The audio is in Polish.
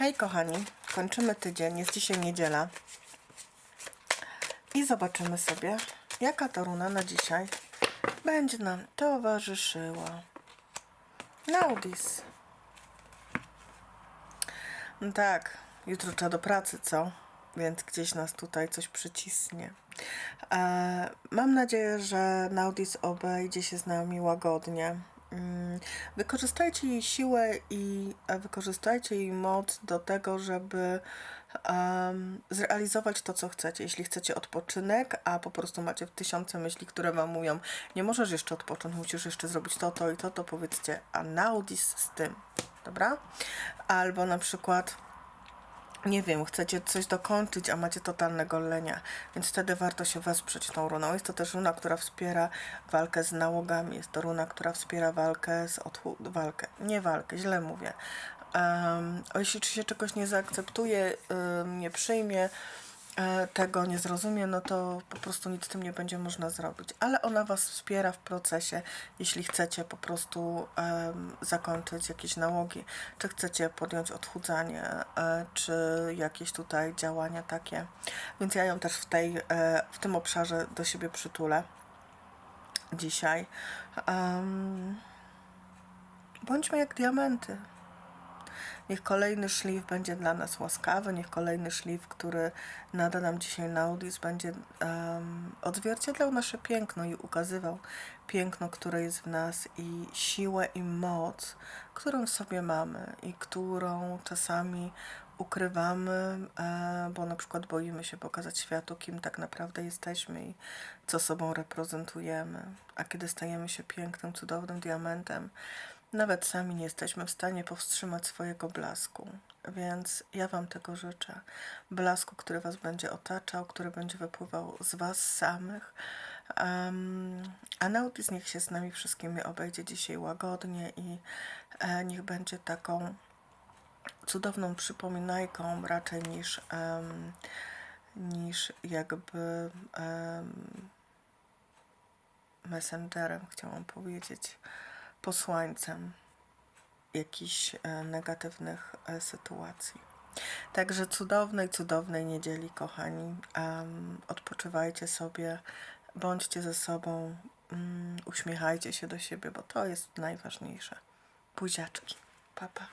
Hej kochani, kończymy tydzień, jest dzisiaj niedziela. I zobaczymy sobie, jaka to runa na dzisiaj będzie nam towarzyszyła. Naudis. No tak, jutro trzeba do pracy, co? Więc gdzieś nas tutaj coś przycisnie. E, mam nadzieję, że Naudis obejdzie się z nami łagodnie. Mm, Wykorzystajcie jej siłę i e, wykorzystajcie jej moc do tego, żeby em, zrealizować to, co chcecie. Jeśli chcecie odpoczynek, a po prostu macie tysiące myśli, które wam mówią, nie możesz jeszcze odpocząć, musisz jeszcze zrobić to, to i to, to powiedzcie, a Naudis z tym, dobra? Albo na przykład nie wiem, chcecie coś dokończyć, a macie totalnego lenia, więc wtedy warto się wesprzeć tą runą. Jest to też runa, która wspiera walkę z nałogami, jest to runa, która wspiera walkę z odchu... walkę, nie walkę, źle mówię. Um, jeśli się czegoś nie zaakceptuje, ym, nie przyjmie, tego nie zrozumie, no to po prostu nic z tym nie będzie można zrobić. Ale ona Was wspiera w procesie, jeśli chcecie po prostu zakończyć jakieś nałogi, czy chcecie podjąć odchudzanie, e, czy jakieś tutaj działania takie. Więc ja ją też w, tej, e, w tym obszarze do siebie przytulę dzisiaj. Bądźmy jak diamenty. Niech kolejny szlif będzie dla nas łaskawy, niech kolejny szlif, który nada nam dzisiaj Naudis, będzie um, odzwierciedlał nasze piękno i ukazywał piękno, które jest w nas i siłę i moc, którą w sobie mamy i którą czasami ukrywamy, e, bo na przykład boimy się pokazać światu, kim tak naprawdę jesteśmy i co sobą reprezentujemy. A kiedy stajemy się pięknym, cudownym diamentem, nawet sami nie jesteśmy w stanie powstrzymać swojego blasku. Więc ja Wam tego życzę. Blasku, który Was będzie otaczał, który będzie wypływał z Was samych. Um, a Nautis niech się z nami wszystkimi obejdzie dzisiaj łagodnie i e, niech będzie taką cudowną przypominajką raczej niż, em, niż jakby em, messengerem, chciałam powiedzieć, posłańcem jakichś e, negatywnych e, sytuacji. Także cudownej, cudownej niedzieli, kochani. Odpoczywajcie sobie, bądźcie ze sobą, mm, uśmiechajcie się do siebie, bo to jest najważniejsze. Buziaczki. Pa, pa.